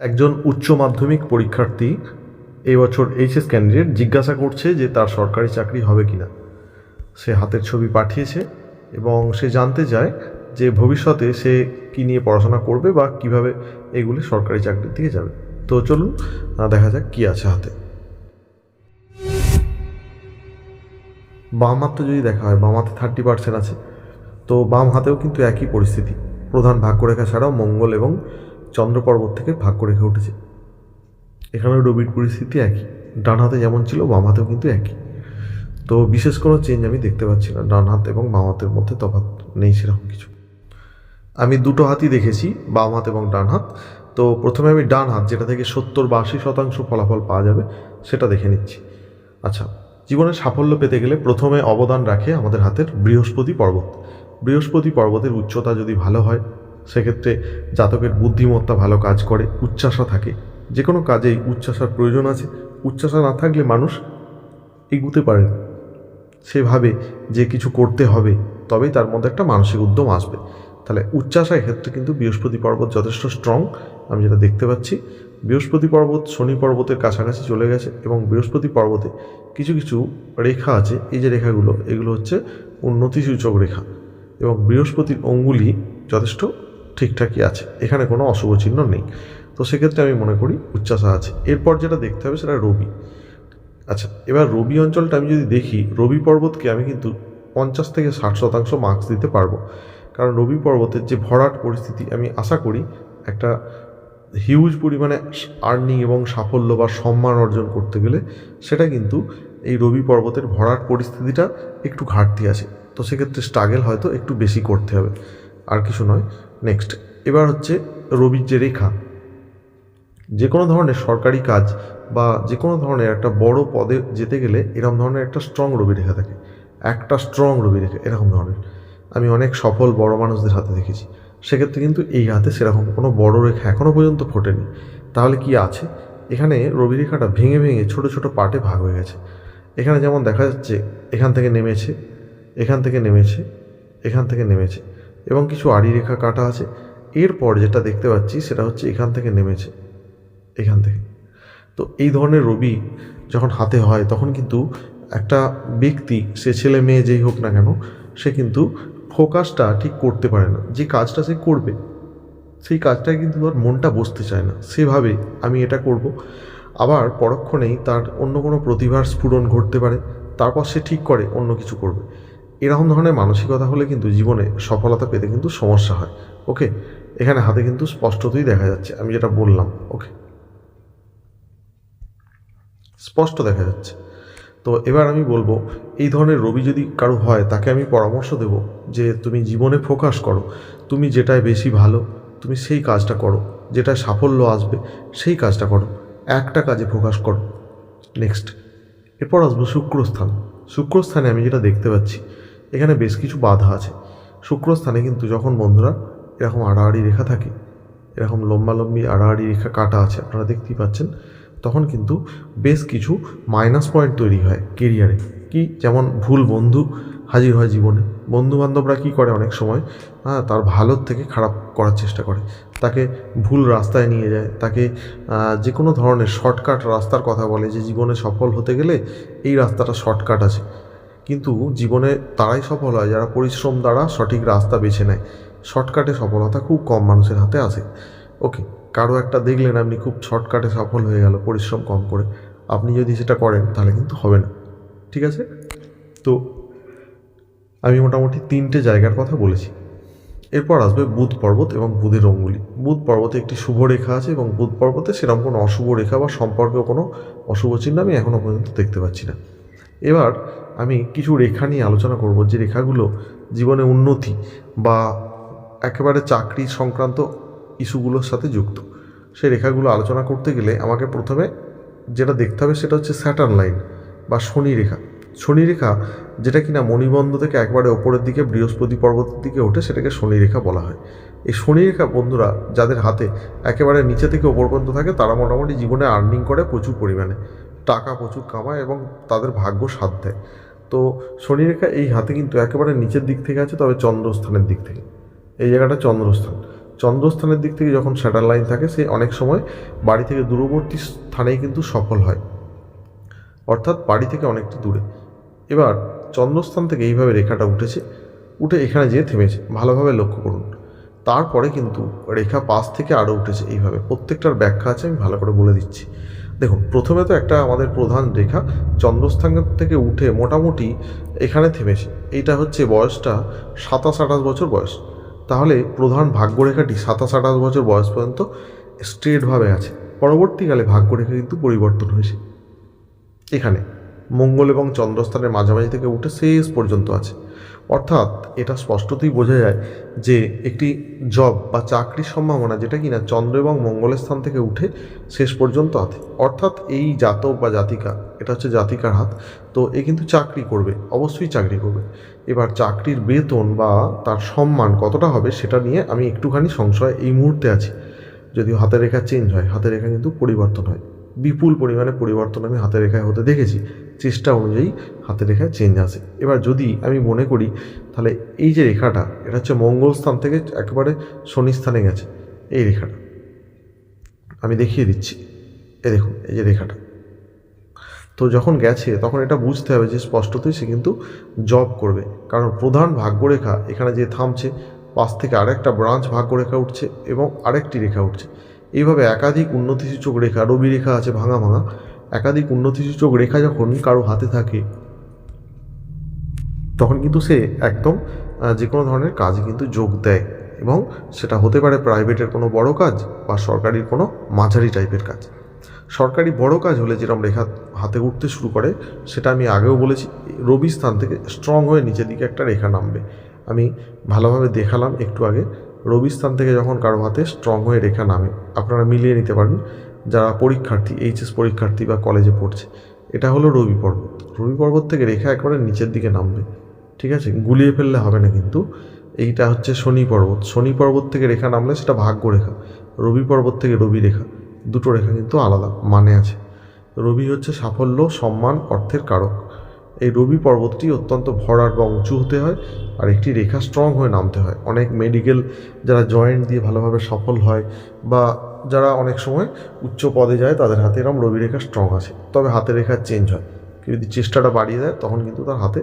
একজন উচ্চ মাধ্যমিক পরীক্ষার্থী এই বছর এইচএস ক্যান্ডিডেট জিজ্ঞাসা করছে যে তার সরকারি চাকরি হবে কি না সে হাতের ছবি পাঠিয়েছে এবং সে জানতে চায় যে ভবিষ্যতে সে কী নিয়ে পড়াশোনা করবে বা কীভাবে এগুলি সরকারি চাকরির দিকে যাবে। তো চলুন দেখা যাক কী আছে হাতে। বাম হাতে যদি দেখা হয়, বাম হাতে থার্টি পার্সেন্ট আছে, তো বাম হাতেও কিন্তু একই পরিস্থিতি। প্রধান ভাগ্যরেখা ছাড়াও মঙ্গল এবং চন্দ্র পর্বত থেকে ভাগ্যরেখা উঠেছে। এখানেও রবির পরিস্থিতি একই। ডান হাতে যেমন ছিল, বাম হাতেও কিন্তু একই। তো বিশেষ কোনো চেঞ্জ আমি দেখতে পাচ্ছি না। ডান হাত এবং বাম হাতের মধ্যে তফাৎ নেই সেরকম কিছু। আমি দুটো হাতই দেখেছি, বাম হাত এবং ডান হাত। তো প্রথমে আমি ডান হাত, যেটা থেকে সত্তর বা আশি শতাংশ ফলাফল পাওয়া যাবে, সেটা দেখে নিচ্ছি। আচ্ছা জীবনে সাফল্য পেতে গেলে প্রথমে অবদান রাখে আমাদের হাতের বৃহস্পতি পর্বত। বৃহস্পতি পর্বতের উচ্চতা যদি ভালো হয় সেক্ষেত্রে জাতকের বুদ্ধিমত্তা ভালো কাজ করে উচ্চাসা থাকে। যে কোনো কাজেই উচ্চাসার প্রয়োজন আছে। উচ্চাসা না থাকলে মানুষ এগুতে পারে না। সেভাবে যে কিছু করতে হবে, তবেই তার মধ্যে একটা মানসিক উদ্যম আসবে। তাহলে উচ্চাসায় ক্ষেত্রে কিন্তু বৃহস্পতি পর্বত যথেষ্ট স্ট্রং আমি যেটা দেখতে পাচ্ছি। বৃহস্পতি পর্বত, শনি পর্বতের কাছাকাছি চলে গেছে এবং বৃহস্পতি পর্বতে কিছু কিছু রেখা আছে। এই যে রেখাগুলো, এগুলো হচ্ছে উন্নতিসূচক রেখা। এবং বৃহস্পতির অঙ্গুলি যথেষ্ট ঠিকঠাকই আছে। এখানে কোনো অশুভ চিহ্ন নেই। তো সেক্ষেত্রে আমি মনে করি উচ্চাসা আছে। এরপর যেটা দেখতে হবে সেটা রবি। আচ্ছা এবার রবি অঞ্চলটা আমি যদি দেখি, রবি পর্বতকে আমি কিন্তু পঞ্চাশ থেকে ষাট শতাংশ মার্কস দিতে পারব। কারণ রবি পর্বতের যে ভরাট পরিস্থিতি, আমি আশা করি একটা হিউজ পরিমাণে আর্নিং এবং সাফল্য বা সম্মান অর্জন করতে গেলে সেটা কিন্তু এই রবি পর্বতের ভরাট পরিস্থিতিটা একটু ঘাটতি আছে। তো সেক্ষেত্রে স্ট্রাগেল হয়তো একটু বেশি করতে হবে। আর কিছু নয়। নেক্সট এবার হচ্ছে রবির যে রেখা যে কোনো ধরনের সরকারি কাজ বা যে কোনো ধরনের একটা বড় পদে যেতে গেলে এরকম ধরনের একটা স্ট্রং রবি রেখা থাকে। একটা স্ট্রং রবি রেখা, এরকম ধরনের। আমি অনেক সফল বড় মানুষদের হাতে দেখেছি। সেক্ষেত্রে কিন্তু এই হাতে সেরকম কোনো বড় রেখা এখনও পর্যন্ত ফোটেনি। তাহলে কি আছে? এখানে রবি রেখাটা ভেঙে ভেঙে ছোট ছোট পার্টে ভাগ হয়ে গেছে। এখানে যেমন দেখা যাচ্ছে, এখান থেকে নেমেছে, এখান থেকে নেমেছে, এখান থেকে নেমেছে। এবং কিছু আড়ি রেখা কাটা আছে। এরপর যেটা দেখতে পাচ্ছি সেটা হচ্ছে এখান থেকে নেমেছে। এখান থেকে। তো এই ধরনের রবি যখন হাতে হয়, তখন কিন্তু একটা ব্যক্তি, সে ছেলে মেয়ে যেই হোক না কেন, সে কিন্তু ফোকাসটা ঠিক করতে পারে না। যে কাজটা সে করবে, সেই কাজটায় কিন্তু তার মনটা বসতে চায় না। সেভাবে আমি এটা করব। আবার পরক্ষণেই তার অন্য কোনো প্রতিভার স্ফুরণ ঘটতে পারে, তারপর সে ঠিক করে অন্য কিছু করবে। এরকম ধরনের মানসিকতা হলে কিন্তু জীবনে সফলতা পেতে কিন্তু সমস্যা হয়। ওকে? এখানে হাতে কিন্তু স্পষ্টতই দেখা যাচ্ছে। আমি যেটা বললাম, ওকে? স্পষ্ট দেখা যাচ্ছে। তো এবার আমি বলব, এই ধরনের রবি যদি কারও হয়, তাকে আমি পরামর্শ দেব যে তুমি জীবনে ফোকাস করো। তুমি যেটায় বেশি ভালো, তুমি সেই কাজটা করো। যেটায় সাফল্য আসবে, সেই কাজটা করো। একটা কাজে ফোকাস করো। নেক্সট। এরপর আসব শুক্রস্থান। শুক্রস্থানে আমি যেটা দেখতে পাচ্ছি এখানে বেশ কিছু বাধা আছে। শুক্রস্থানে কিন্তু যখন বন্ধুরা এরকম আড়াআড়ি রেখা থাকে, এরকম লম্বালম্বি আড়াআড়ি রেখা কাটা আছে, আপনারা দেখতেই পাচ্ছেন, তখন কিন্তু বেশ কিছু মাইনাস পয়েন্ট তৈরি হয় কেরিয়ারে কি যেমন ভুল বন্ধু হাজির হয় জীবনে। বন্ধু বান্ধবরা কী করে অনেক সময়? হ্যাঁ তার ভালোর থেকে খারাপ করার চেষ্টা করে। তাকে ভুল রাস্তায় নিয়ে যায়, তাকে যে কোনো ধরনের শর্টকাট রাস্তার কথা বলে যে জীবনে সফল হতে গেলে এই রাস্তাটা শর্টকাট আছে। কিন্তু জীবনে তারাই সফল হয়, যারা পরিশ্রম দ্বারা সঠিক রাস্তা বেছে নেয়। শর্টকাটে সফলতা খুব কম মানুষের হাতে আসে ওকে কারও একটা দেখলেন আপনি খুব শর্টকাটে সফল হয়ে গেল, পরিশ্রম কম করে। আপনি যদি সেটা করেন, তাহলে কিন্তু হবে না। ঠিক আছে? তো আমি মোটামুটি তিনটে জায়গার কথা বলেছি। এরপর আসবে বুধ পর্বত এবং বুধের অঙ্গুলি। বুধ পর্বতে একটি শুভ রেখা আছে এবং বুধ পর্বতে সেরকম কোনো অশুভ রেখা বা সম্পর্কেও কোনো অশুভ চিহ্ন আমি এখনও পর্যন্ত দেখতে পাচ্ছি না। এবার আমি কিছু রেখা নিয়ে আলোচনা করব, যে রেখাগুলো জীবনে উন্নতি বা একেবারে চাকরি সংক্রান্ত ইস্যুগুলোর সাথে যুক্ত। সেই রেখাগুলো আলোচনা করতে গেলে আমাকে প্রথমে যেটা দেখতে হবে সেটা হচ্ছে স্যাটার্ন লাইন বা শনি রেখা। শনি রেখা যেটা কিনা মণিবন্ধ থেকে একবারে ওপরের দিকে বৃহস্পতি পর্বতের দিকে ওঠে সেটাকে শনি রেখা বলা হয়। এই শনি রেখা বন্ধুরা, যাদের হাতে একেবারে নিচে থেকে ওপর পর্যন্ত থাকে, তারা মোটামুটি জীবনে আর্নিং করে প্রচুর পরিমাণে। টাকা প্রচুর কামায় এবং তাদের ভাগ্য সাথ দেয়। তো শনি রেখা এই হাতে কিন্তু একেবারে নিচের দিক থেকে আছে, তবে চন্দ্রস্থানের দিক থেকে। এই জায়গাটা চন্দ্রস্থান। চন্দ্রস্থানের দিক থেকে যখন স্যাটার লাইন থাকে, সে অনেক সময় বাড়ি থেকে দূরবর্তী স্থানেই কিন্তু সফল হয়। অর্থাৎ বাড়ি থেকে অনেকটা দূরে। এবার চন্দ্রস্থান থেকে এইভাবে রেখাটা উঠেছে, উঠে এখানে যেয়ে থেমেছে। ভালোভাবে লক্ষ্য করুন। তারপরে কিন্তু রেখা পাশ থেকে আরও উঠেছে এইভাবে। প্রত্যেকটার ব্যাখ্যা আছে, আমি ভালো করে বলে দিচ্ছি। দেখুন, প্রথমে তো একটা আমাদের প্রধান রেখা চন্দ্রস্থান থেকে উঠে মোটামুটি এখানে থেমেছে। এইটা হচ্ছে বয়সটা সাতাশ আঠাশ বছর বয়স। তাহলে প্রধান ভাগ্যরেখাটি সাতাশ আঠাশ বছর বয়স পর্যন্ত স্ট্রেটভাবে আছে। পরবর্তীকালে ভাগ্যরেখা কিন্তু পরিবর্তন হয়েছে। এখানে মঙ্গল এবং চন্দ্রস্থানের মাঝামাঝি থেকে উঠে শেষ পর্যন্ত আছে। অর্থাৎ এটা স্পষ্টতই বোঝা যায় যে একটি জব বা চাকরির সম্ভাবনা যেটা কিনা চন্দ্র এবং মঙ্গলের স্থান থেকে উঠে শেষ পর্যন্ত আছে। অর্থাৎ এই জাতক বা জাতিকা, এটা হচ্ছে জাতিকার হাত, তো এ কিন্তু চাকরি করবে, অবশ্যই চাকরি করবে। এবার চাকরির বেতন বা তার সম্মান কতটা হবে সেটা নিয়ে আমি একটুখানি সংশয় এই মুহূর্তে আছি। যদিও হাতের রেখা চেঞ্জ হয়, হাতের রেখা কিন্তু পরিবর্তন হয়। বিপুল পরিমাণে পরিবর্তন আমি হাতের রেখায় হতে দেখেছি। চেষ্টা অনুযায়ী হাতের রেখায় চেঞ্জ আসে এবার যদি আমি মনে করি, তাহলে এই যে রেখাটা, এটা হচ্ছে মঙ্গল স্থান থেকে একেবারে শনি স্থানে গেছে। এই রেখাটা আমি দেখিয়ে দিচ্ছি। এ দেখুন, এই যে রেখাটা। তো যখন গেছে, তখন এটা বুঝতে হবে যে স্পষ্টতই সে কিন্তু জব করবে। কারণ প্রধান ভাগ্যরেখা এখানে যে থামছে, পাশ থেকে আরেকটা ব্রাঞ্চ ভাগ্যরেখা উঠছে এবং আরেকটি রেখা উঠছে। এইভাবে একাধিক উন্নতিসূচক রেখা রবি রেখা আছে ভাঙা ভাঙা, একাধিক উন্নতিসূচক রেখা যখন কারও হাতে থাকে, তখন কিন্তু সে একদম যে কোনো ধরনের কাজে কিন্তু যোগ দেয় এবং সেটা হতে পারে প্রাইভেটের কোনো বড় কাজ বা সরকারির কোনো মাঝারি টাইপের কাজ। সরকারি বড় কাজ হলে যেরকম রেখা হাতে উঠতে শুরু করে, সেটা আমি আগেও বলেছি রবি স্থান থেকে স্ট্রং হয়ে নিচের দিকে একটা রেখা নামবে। আমি ভালোভাবে দেখালাম একটু আগে রবি স্থান থেকে যখন কারও হাতে স্ট্রং হয়ে রেখা নামে, আপনারা মিলিয়ে নিতে পারেন যারা পরীক্ষার্থী এইচএস পরীক্ষার্থী বা কলেজে পড়ছে। এটা হলো রবি পর্বত রবি পর্বত থেকে রেখা একেবারে নিচের দিকে নামবে। ঠিক আছে? গুলিয়ে ফেললে হবে না কিন্তু। এইটা হচ্ছে শনি পর্বত। শনি পর্বত থেকে রেখা নামলে সেটা ভাগ্য রেখা। রবি পর্বত থেকে রবি রেখা। দুটো রেখা কিন্তু আলাদা মানে আছে। রবি হচ্ছে সাফল্য, সম্মান, অর্থের কারক। এই রবি পর্বতটি অত্যন্ত ভরাট বা উঁচু হতে হয় আর একটি রেখা স্ট্রং হয়ে নামতে হয়। অনেক মেডিকেল যারা জয়েন্ট দিয়ে ভালোভাবে সফল হয় বা যারা অনেক সময় উচ্চ পদে যায়, তাদের হাতে এরকম রবি রেখা স্ট্রং আছে। তবে হাতের রেখা চেঞ্জ হয়। কেউ যদি চেষ্টাটা বাড়িয়ে দেয়, তখন কিন্তু তার হাতে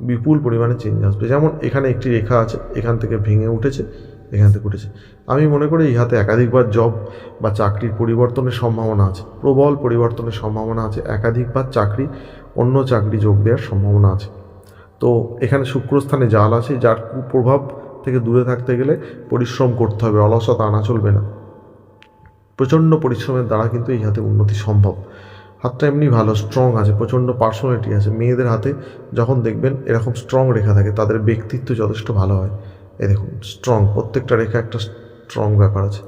বিপুল পরিমাণে চেঞ্জ আসবে। যেমন এখানে একটি রেখা আছে, এখান থেকে ভেঙে উঠেছে, এখান থেকে উঠেছে। আমি মনে করি এই হাতে একাধিকবার জব বা চাকরির পরিবর্তনের সম্ভাবনা আছে, প্রবল পরিবর্তনের সম্ভাবনা আছে। একাধিকবার চাকরি অন্য চাকরি যোগ দেওয়ার সম্ভাবনা আছে। তো এখানে শুক্রস্থানে জাল আছে, যার কুপ্রভাব থেকে দূরে থাকতে গেলে পরিশ্রম করতে হবে, অলসতা আনা চলবে না। প্রচণ্ড পরিশ্রমের দ্বারা কিন্তু এই হাতে উন্নতি সম্ভব। হাতটা এমনি ভালো স্ট্রং আছে, প্রচণ্ড পার্সোনালিটি আছে। মেয়েদের হাতে যখন দেখবেন এরকম স্ট্রং রেখা থাকে, তাদের ব্যক্তিত্ব যথেষ্ট ভালো হয়। এ দেখুন স্ট্রং প্রত্যেকটা রেখা একটা স্ট্রং ব্যাপার আছে।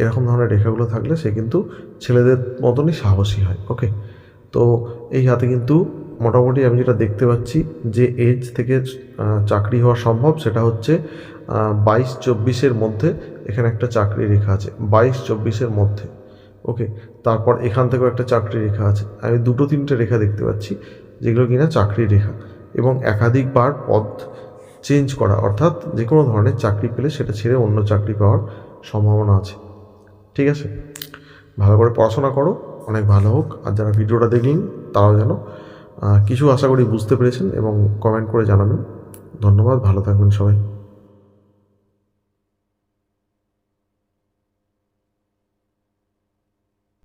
এরকম ধরনের রেখাগুলো থাকলে সে কিন্তু ছেলেদের মতনই সাহসী হয় ওকে তো এই হাতে কিন্তু মোটামুটি আমি যেটা দেখতে পাচ্ছি যে এজ থেকে চাকরি হওয়া সম্ভব সেটা হচ্ছে বাইশ চব্বিশের মধ্যে এখানে একটা চাকরি রেখা আছে, বাইশ চব্বিশের মধ্যে। ওকে তারপর এখান থেকেও একটা চাকরি রেখা আছে। আমি দুটো তিনটে রেখা দেখতে পাচ্ছি যেগুলো কিনা চাকরি রেখা এবং একাধিকবার পদ চেঞ্জ করা, অর্থাৎ যে কোনো ধরনের চাকরি পেলে সেটা ছেড়ে অন্য চাকরি পাওয়ার সম্ভাবনা আছে। ঠিক আছে? ভালো করে পড়াশোনা করো। অনেক ভালো হোক। আর যারা ভিডিওটা দেখলেন, তারাও যেন কিছু আশা করি বুঝতে পেরেছেন এবং কমেন্ট করে জানাবেন। ধন্যবাদ, ভালো থাকবেন সবাই।